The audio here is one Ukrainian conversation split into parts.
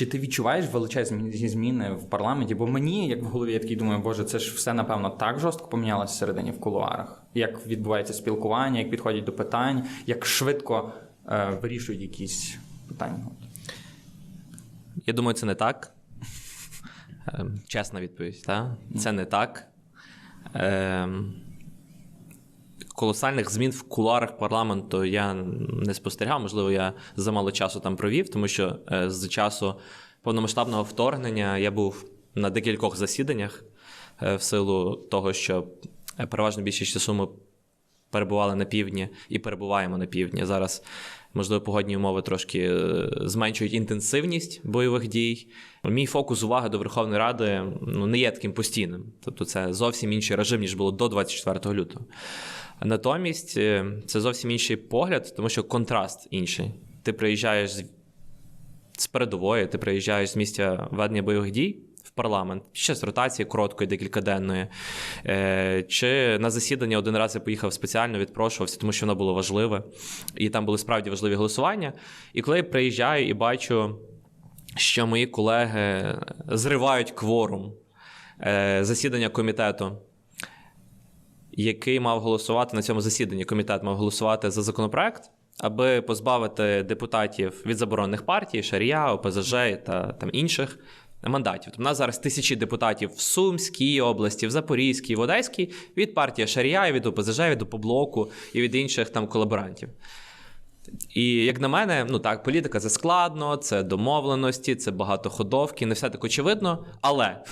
Чи ти відчуваєш величезні зміни в парламенті? Бо мені, як в голові, я такий думаю, боже, це ж все напевно так жорстко помінялося всередині в кулуарах. Як відбувається спілкування, як підходять до питань, як швидко е, вирішують якісь питання. Я думаю, це не так. Ем, Чесна відповідь, так? Це не так. Ем, Колосальних змін в кулуарах парламенту я не спостерігав. Можливо, я замало часу там провів, тому що е, з часу повномасштабного вторгнення я був на декількох засіданнях е, в силу того, що е, переважно більшість часу ми перебували на півдні і перебуваємо на півдні. Зараз, можливо, погодні умови трошки зменшують інтенсивність бойових дій. Мій фокус уваги до Верховної Ради ну, не є таким постійним. Тобто, це зовсім інший режим, ніж було до 24 лютого. Натомість е, це зовсім інший погляд, тому що контраст інший. Ти приїжджаєш з з передової, ти приїжджаєш з місця ведення бойових дій в парламент, ще з ротації короткої, декількаденної. Е, Чи на засідання один раз я поїхав спеціально, відпрошувався, тому що воно було важливе, і там були справді важливі голосування. І коли я приїжджаю і бачу, що мої колеги зривають кворум е, засідання комітету. Який мав голосувати на цьому засіданні? Комітет мав голосувати за законопроект, аби позбавити депутатів від заборонених партій, Шарія, ОПЗЖ та там інших мандатів. Тобто у нас зараз тисячі депутатів в Сумській області, в Запорізькій, в Одеській від партії Шарія, від ОПЗЖ, від Опоблоку і від інших там колаборантів. І як на мене, ну так, політика це складно, це домовленості, це багатоходовки, не все так очевидно. Але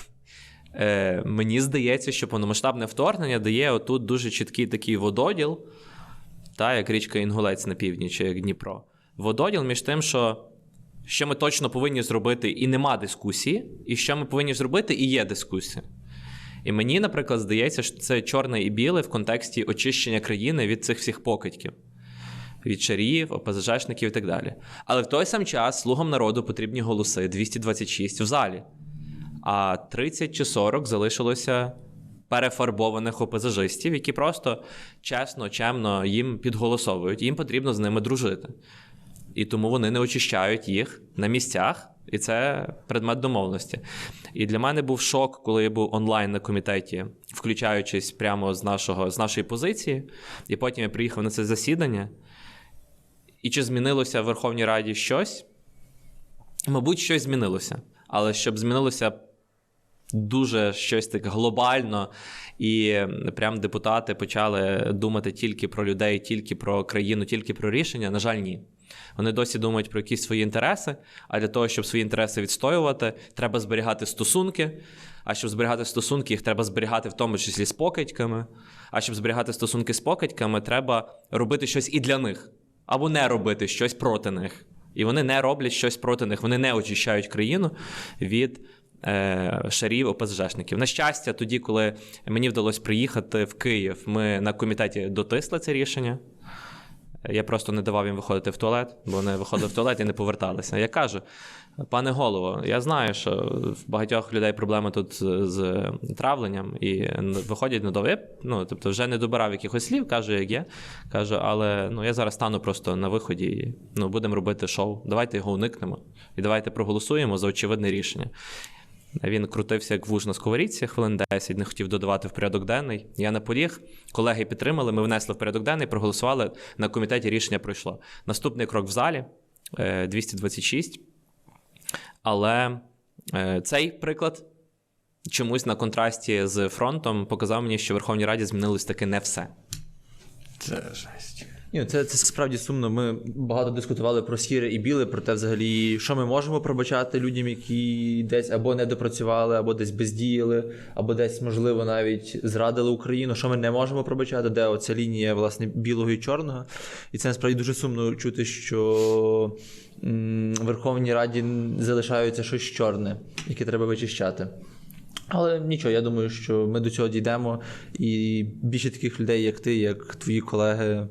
е, мені здається, що повномасштабне вторгнення дає отут дуже чіткий такий вододіл, та, як річка Інгулець на півдні, як Дніпро. Вододіл між тим, що, що ми точно повинні зробити, і нема дискусії, і що ми повинні зробити, і є дискусія. І мені, наприклад, здається, що це чорне і біле в контексті очищення країни від цих всіх покидьків. Від шаріїв, ОПЗЖшників і так далі. Але в той сам час слугам народу потрібні голоси 226 в залі. А 30 чи 40 залишилося перефарбованих ОПЗЖистів, які просто чесно, чемно їм підголосовують. Їм потрібно з ними дружити. І тому вони не очищають їх на місцях, і це предмет домовленості. І для мене був шок, коли я був онлайн на комітеті, включаючись прямо з, нашого, з нашої позиції. І потім я приїхав на це засідання. І чи змінилося в Верховній Раді щось? Мабуть, щось змінилося. Але щоб змінилося дуже щось так глобально, і прям депутати почали думати тільки про людей, тільки про країну, тільки про рішення. На жаль, ні. Вони досі думають про якісь свої інтереси, а для того, щоб свої інтереси відстоювати, треба зберігати стосунки. А щоб зберігати стосунки, їх треба зберігати в тому числі з покидьками. А щоб зберігати стосунки з покидьками, треба робити щось і для них, або не робити щось проти них. І вони не роблять щось проти них, вони не очищають країну від шарів ОПЗЖшників. На щастя, тоді, коли мені вдалося приїхати в Київ, ми на комітеті дотисли це рішення. Я просто не давав їм виходити в туалет, бо вони виходили в туалет і не поверталися. Я кажу, пане голово, я знаю, що в багатьох людей проблеми тут з, травленням і виходять на довиб. Ну, тобто, вже не добирав якихось слів, кажу, як є. Кажу, але ну, я зараз стану просто на виході і ну, будемо робити шоу. Давайте його уникнемо і давайте проголосуємо за очевидне рішення. Він крутився як вуж на сковорідці хвилин 10, не хотів додавати в порядок денний. Я наполіг, колеги підтримали, ми внесли в порядок денний, проголосували. На комітеті рішення пройшло. Наступний крок в залі е, 226. Але е, цей приклад чомусь на контрасті з фронтом показав мені, що в Верховній Раді змінилось таки не все. Це жесть. Ні, це, це справді сумно. Ми багато дискутували про сіре і біле, про те, взагалі, що ми можемо пробачати людям, які десь або не допрацювали, або десь бездіяли, або десь, можливо, навіть зрадили Україну. Що ми не можемо пробачати, де оця лінія власне білого і чорного. І це насправді дуже сумно чути, що в Верховній Раді залишається щось чорне, яке треба вичищати. Але нічого, я думаю, що ми до цього дійдемо, і більше таких людей, як ти, як твої колеги,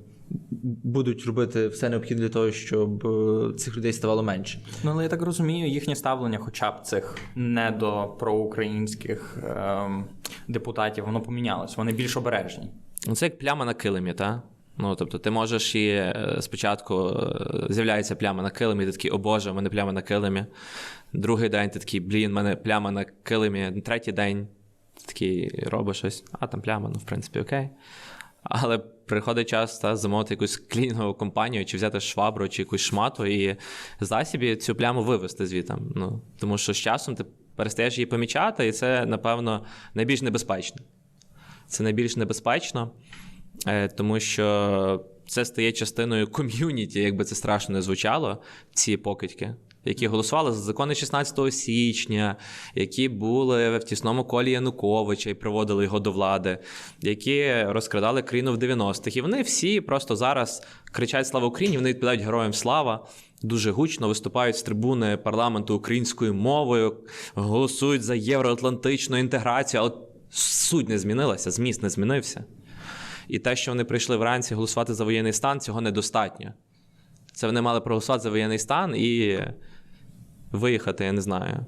будуть робити все необхідне для того, щоб е, цих людей ставало менше. Ну, але я так розумію, їхнє ставлення, хоча б цих не до проукраїнських ем, депутатів, воно помінялось. Вони більш обережні. Ну, Це як пляма на килимі, та? Ну, тобто, ти можеш і е, спочатку е, з'являється пляма на килимі, ти такий, о Боже, в мене пляма на килимі. Другий день ти такий, блін, в мене пляма на килимі. Третій день ти такий робиш щось, а там пляма, ну, в принципі, окей. Але приходить час та, замовити якусь клінінгову компанію, чи взяти швабру, чи якусь шмату, і засібі цю пляму вивести звітом. Ну, тому що з часом ти перестаєш її помічати, і це, напевно, найбільш небезпечно. Це найбільш небезпечно, е, тому що це стає частиною ком'юніті, якби це страшно не звучало, ці покидьки. Які голосували за закони 16 січня, які були в тісному колі Януковича і приводили його до влади, які розкрадали країну в 90-х. І вони всі просто зараз кричать Слава Україні! Вони відповідають героям слава. Дуже гучно виступають з трибуни парламенту українською мовою, голосують за євроатлантичну інтеграцію, але суть не змінилася, зміст не змінився. І те, що вони прийшли вранці голосувати за воєнний стан, цього недостатньо. Це вони мали проголосувати за воєнний стан і виїхати, я не знаю,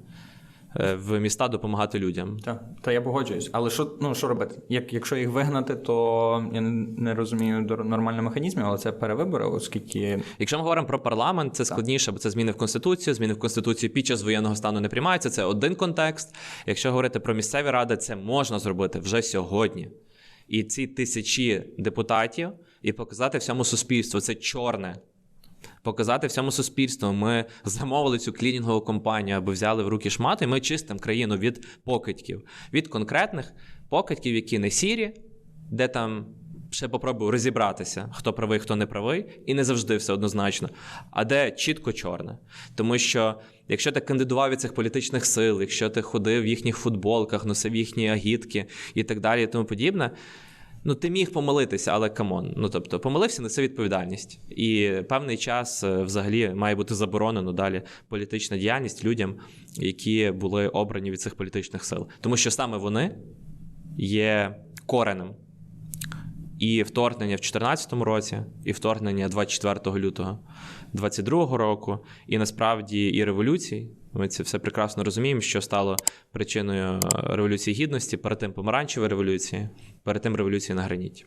е, в міста допомагати людям. Так, та я погоджуюсь. Але що, ну, що робити? Як, якщо їх вигнати, то я не, розумію до нормальних механізмів, але це перевибори, оскільки Якщо ми говоримо про парламент, це складніше, бо це зміни в конституцію. Зміни в конституцію під час воєнного стану не приймаються. Це один контекст. Якщо говорити про місцеві ради, це можна зробити вже сьогодні. І ці тисячі депутатів і показати всьому суспільству це чорне. Показати всьому суспільству. Ми замовили цю клінінгову компанію, аби взяли в руки шмат, і ми чистимо країну від покидьків, від конкретних покидьків, які не сірі, де там ще попробую розібратися, хто правий, хто не правий, і не завжди все однозначно, а де чітко чорне. Тому що якщо ти кандидував від цих політичних сил, якщо ти ходив в їхніх футболках, носив їхні агітки і так далі, і тому подібне. Ну, ти міг помилитися, але камон. Ну тобто, помилився, несе відповідальність. І певний час е, взагалі має бути заборонено далі політична діяльність людям, які були обрані від цих політичних сил. Тому що саме вони є коренем і вторгнення в 2014 році, і вторгнення 24 лютого 2022 року, і насправді і революції. Ми це все прекрасно розуміємо, що стало причиною е, революції гідності, перед тим помаранчевої революції, перед тим революції на граніті.